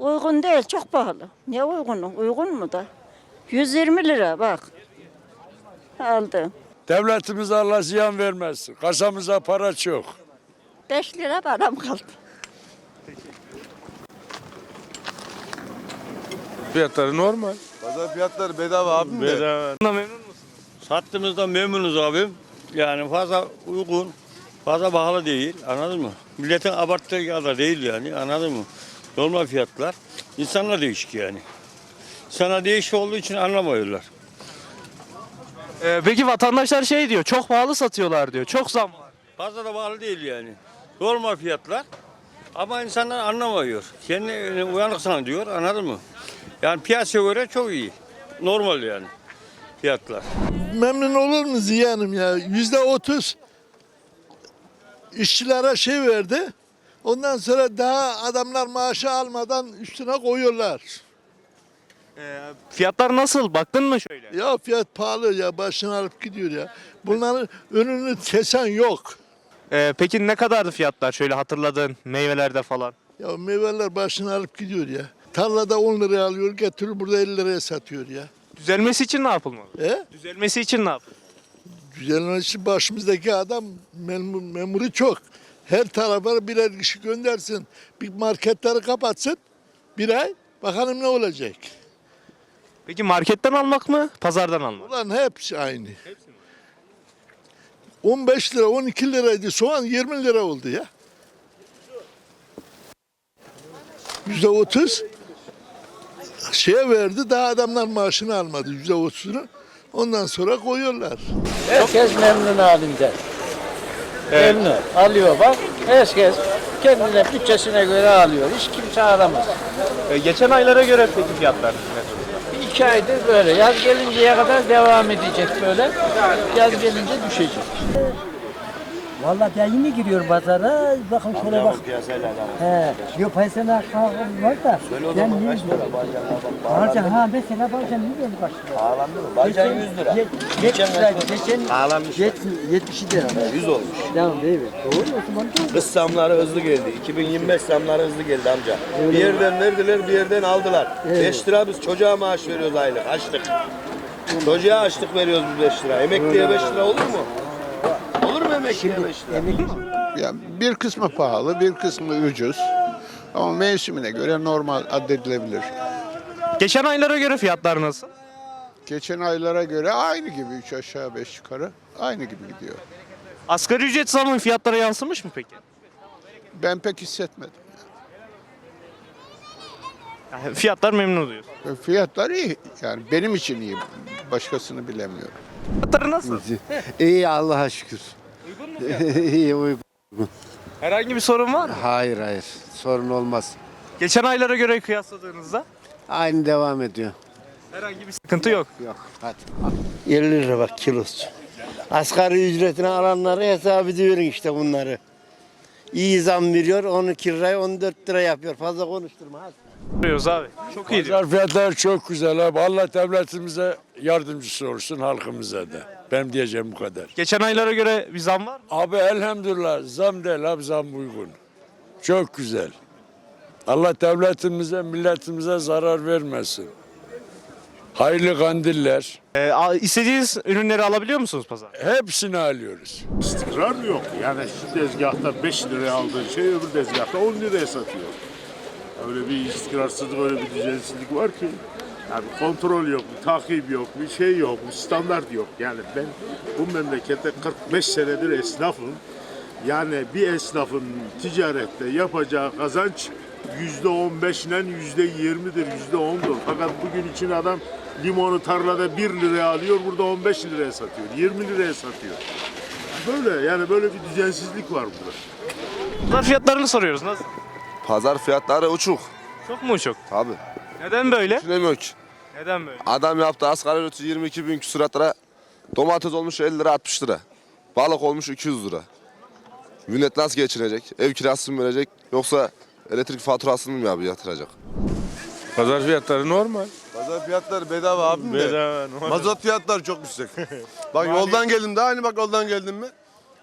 Uygun değil, çok pahalı. Ne uygunu? Uygun mu da? 120 lira bak. Aldım. Devletimize Allah ziyan vermesin. Kasamıza para çok. 5 lira param kaldı. Fiyatları normal. Pazar fiyatları bedava abim de. Bedava. Bundan memnun musun? Sattığımızdan memnunuz abim. Yani fazla uygun, fazla pahalı değil. Anladın mı? Milletin abarttığı kadar değil yani. Anladın mı? Normal fiyatlar. İnsanlar değişik yani. Sana değişik olduğu için anlamıyorlar. Ee, peki vatandaşlar şey diyor, çok pahalı satıyorlar diyor, çok zam var. Fazla da pahalı değil yani. Normal fiyatlar. Ama insanlar anlamıyor. Kendi uyanık diyor. Anladın mı? Yani piyasaya göre çok iyi. Normal yani fiyatlar. memnun olur mu Ziyan'ım ya? Yüzde otuz işçilere şey verdi. Ondan sonra daha adamlar maaşı almadan üstüne koyuyorlar. Ee, fiyatlar nasıl? Baktın mı şöyle? Ya fiyat pahalı ya başını alıp gidiyor ya. Bunların önünü kesen yok. Ee, peki ne kadardı fiyatlar şöyle hatırladığın meyvelerde falan? Ya meyveler başını alıp gidiyor ya. Tarlada 10 liraya alıyor getiriyor burada 50 liraya satıyor ya. Düzelmesi için ne yapılmalı? E? Düzelmesi için ne yapılmalı? Düzenlemesi başımızdaki adam memur, memuru çok. Her tarafa birer kişi göndersin. Bir marketleri kapatsın. Bir ay. Bakalım ne olacak. Peki marketten almak mı, pazardan almak? Ulan hepsi aynı. 15 lira 12 liraydı soğan 20 lira oldu ya. Yüzde otuz şeye verdi daha adamlar maaşını almadı yüzde otuzunu. Ondan sonra koyuyorlar. Herkes memnun halinde. Memnun. Alıyor bak. Herkes kendine bütçesine göre alıyor. Hiç kimse aramaz. Ee, geçen aylara göre peki fiyatlar? Bir iki aydır böyle. Yaz gelinceye kadar devam edecek böyle. Yaz gelince düşecek. Vallahi ben yeni giriyorum pazara. Bakın şöyle bak. He. Yok piyasana kalkım var da. Ben niye gidiyorum? Bazen ha mesela bazen ne diyorum kaç lira? Pahalandı mı? Bazen 100 lira. Ye- 70 lira. Geçen Pahalanmış. 70 lira. 100 olmuş. Tamam değil mi? Doğru o zaman doğru. Kız zamları hızlı geldi. 2025 zamları hızlı geldi amca. Bir yerden verdiler, bir yerden aldılar. 5 lira biz çocuğa maaş veriyoruz aylık. Açlık. Çocuğa açlık veriyoruz biz 5 lira. Emekliye 5 lira olur mu? Mu emekliye 5 lira? Yani bir kısmı pahalı, bir kısmı ucuz. Ama mevsimine göre normal addedilebilir. Geçen aylara göre fiyatlar nasıl? Geçen aylara göre aynı gibi, üç aşağı beş yukarı aynı gibi gidiyor. Asgari ücret zamı fiyatlara yansımış mı peki? Ben pek hissetmedim. Yani fiyatlar memnun oluyor. E, Fiyatlar iyi, yani benim için iyi. Başkasını bilemiyorum. Fiyatları nasıl? İyi Allah'a şükür. Uygun mu fiyatlar? İyi uygun. Herhangi bir sorun var mı? Hayır hayır. Sorun olmaz. Geçen aylara göre kıyasladığınızda Aynı devam ediyor. herhangi bir sıkıntı yok. Yok. Hadi. 50 lira bak kilosu. Asgari ücretini alanları hesap ediyorum işte bunları. İyi zam veriyor 12 liraya 14 lira yapıyor. Fazla konuşturma. Hadi. Duruyoruz abi. Çok iyi diyor. Pazar fiyatları çok güzel abi. Allah devletimize yardımcısı olsun halkımıza da. Benim diyeceğim bu kadar. Geçen aylara göre bir zam var mı? Abi elhamdülillah zam değil abi zam uygun. Çok güzel. Allah devletimize, milletimize zarar vermesin. Hayırlı kandiller. Ee, istediğiniz ürünleri alabiliyor musunuz pazar? Hepsini alıyoruz. İstikrar yok. Yani şu tezgahta 5 liraya aldığın şey öbür tezgahta 10 liraya satıyor. Öyle bir istikrarsızlık, öyle bir düzensizlik var ki. Yani kontrol yok, bir takip yok, bir şey yok, bir standart yok. Yani ben bu memlekette 45 senedir esnafım. Yani bir esnafın ticarette yapacağı kazanç yüzde 15 ile yüzde 20'dir, yüzde 10'dur. Fakat bugün için adam limonu tarlada 1 liraya alıyor, burada 15 liraya satıyor, 20 liraya satıyor. Böyle yani böyle bir düzensizlik var burada. Pazar fiyatlarını soruyoruz. Nasıl? Pazar fiyatları uçuk. Çok mu çok? Tabii. Neden böyle? Düşünemiyor ki. Neden böyle? Adam yaptı asgari ücreti 22 bin küsuratlara. Domates olmuş 50 lira 60 lira. Balık olmuş 200 lira. Millet nasıl geçinecek? Ev kirasını mı verecek? Yoksa elektrik faturasını mı abi yatıracak? Pazar fiyatları normal. Pazar fiyatları bedava abim Bedava normal. Mazot fiyatları çok yüksek. bak yoldan geldim de aynı bak yoldan geldim mi?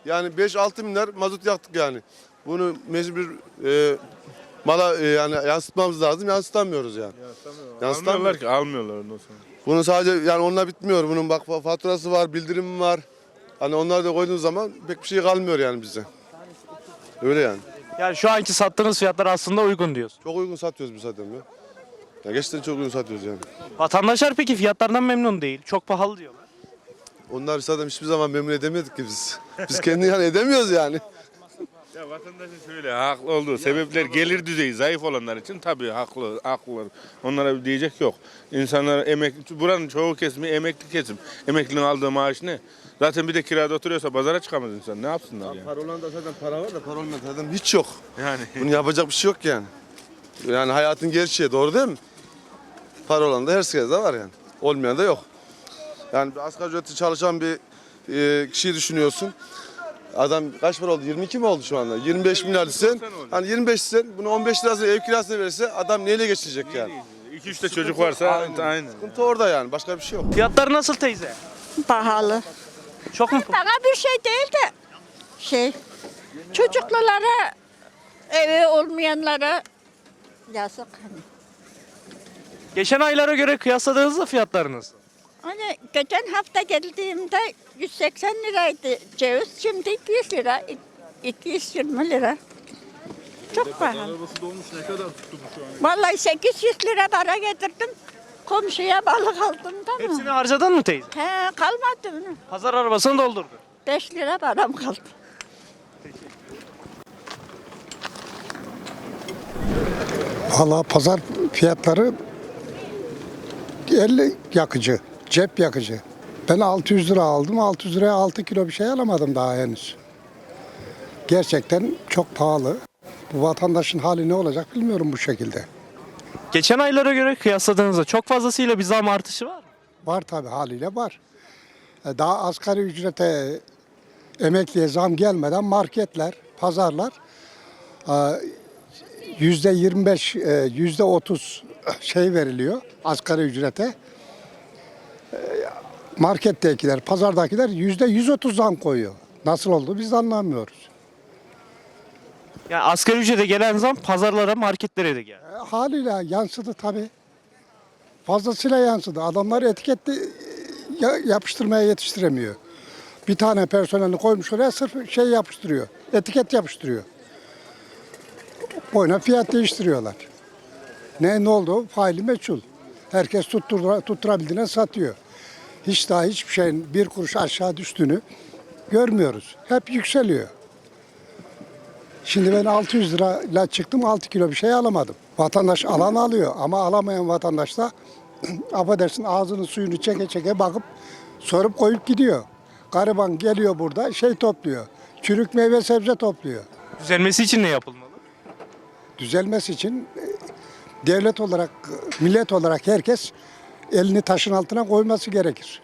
Yani 5-6 milyar mazot yaktık yani. Bunu mecbur e, mala e, yani yansıtmamız lazım. Yansıtamıyoruz yani. Yansıtamıyorlar. Almıyorlar ki almıyorlar ondan sonra. Bunun sadece yani onunla bitmiyor. Bunun bak fa- faturası var, bildirimi var. Hani onları da koyduğun zaman pek bir şey kalmıyor yani bize. Öyle yani. Yani şu anki sattığınız fiyatlar aslında uygun diyorsun. Çok uygun satıyoruz biz zaten ya. Ya gerçekten çok uygun satıyoruz yani. Vatandaşlar peki fiyatlardan memnun değil. Çok pahalı diyorlar. Onlar zaten hiçbir zaman memnun edemiyorduk ki biz. Biz kendini yani edemiyoruz yani. Ya vatandaşın şöyle haklı olduğu sebepler gelir düzeyi zayıf olanlar için tabii haklı, haklılar. Onlara bir diyecek yok. İnsanlar emekli, buranın çoğu kesimi emekli kesim. Emeklinin aldığı maaş ne? Zaten bir de kirada oturuyorsa pazara çıkamaz insan. Ne yapsınlar yani? Para olan da zaten para var da para olmayan zaten hiç yok. Yani Bunu yapacak bir şey yok yani. Yani hayatın gerçeği doğru değil mi? Para olan da herkes de var yani. Olmayan da yok. Yani bir asgari ücretli çalışan bir e, kişiyi düşünüyorsun. Adam kaç para oldu? 22 mi oldu şu anda? 25 milyar sen. Hani 25 sen bunu 15 lirasını ev kirasını verirse adam neyle geçecek yani? iki üç de çocuk varsa aynen. Sıkıntı orada yani. Başka bir şey yok. Fiyatlar nasıl teyze? Pahalı. Çok mu? Bana bir şey değil de şey çocuklulara evi olmayanlara yazık. Hani. Geçen aylara göre kıyasladığınızda fiyatlar nasıl? Hani geçen hafta geldiğimde 180 liraydı ceviz şimdi 200 lira 220 lira. Çok pahalı. Vallahi 800 lira para getirdim. Komşuya balık aldım da mı? Hepsini harcadın mı teyze? He kalmadı mı? Pazar arabasını doldurdu. 5 lira param kaldı. Valla pazar fiyatları 50 yakıcı, cep yakıcı. Ben 600 lira aldım. 600 liraya 6 kilo bir şey alamadım daha henüz. Gerçekten çok pahalı. Bu vatandaşın hali ne olacak bilmiyorum bu şekilde. Geçen aylara göre kıyasladığınızda çok fazlasıyla bir zam artışı var mı? Var tabii haliyle var. E, Daha asgari ücrete emekliye zam gelmeden marketler, pazarlar e, yüzde 25, e, yüzde 30 şey veriliyor asgari ücrete. Markettekiler, pazardakiler yüzde 130 zam koyuyor. Nasıl oldu biz de anlamıyoruz. Yani asgari ücrete gelen zam pazarlara, marketlere de geldi. E, Haliyle yansıdı tabii. Fazlasıyla yansıdı. Adamlar etiketli e, ya- yapıştırmaya yetiştiremiyor. Bir tane personelini koymuş oraya sırf şey yapıştırıyor. Etiket yapıştırıyor. Boyuna fiyat değiştiriyorlar. Ne ne oldu? Faili meçhul. Herkes tuttur, tutturabildiğine satıyor. Hiç daha hiçbir şeyin bir kuruş aşağı düştüğünü görmüyoruz. Hep yükseliyor. Şimdi ben 600 lirayla çıktım 6 kilo bir şey alamadım. Vatandaş alan alıyor ama alamayan vatandaş da affedersin ağzının suyunu çeke çeke bakıp sorup koyup gidiyor. Gariban geliyor burada şey topluyor. Çürük meyve sebze topluyor. Düzelmesi için ne yapılmalı? Düzelmesi için e, devlet olarak, millet olarak herkes elini taşın altına koyması gerekir.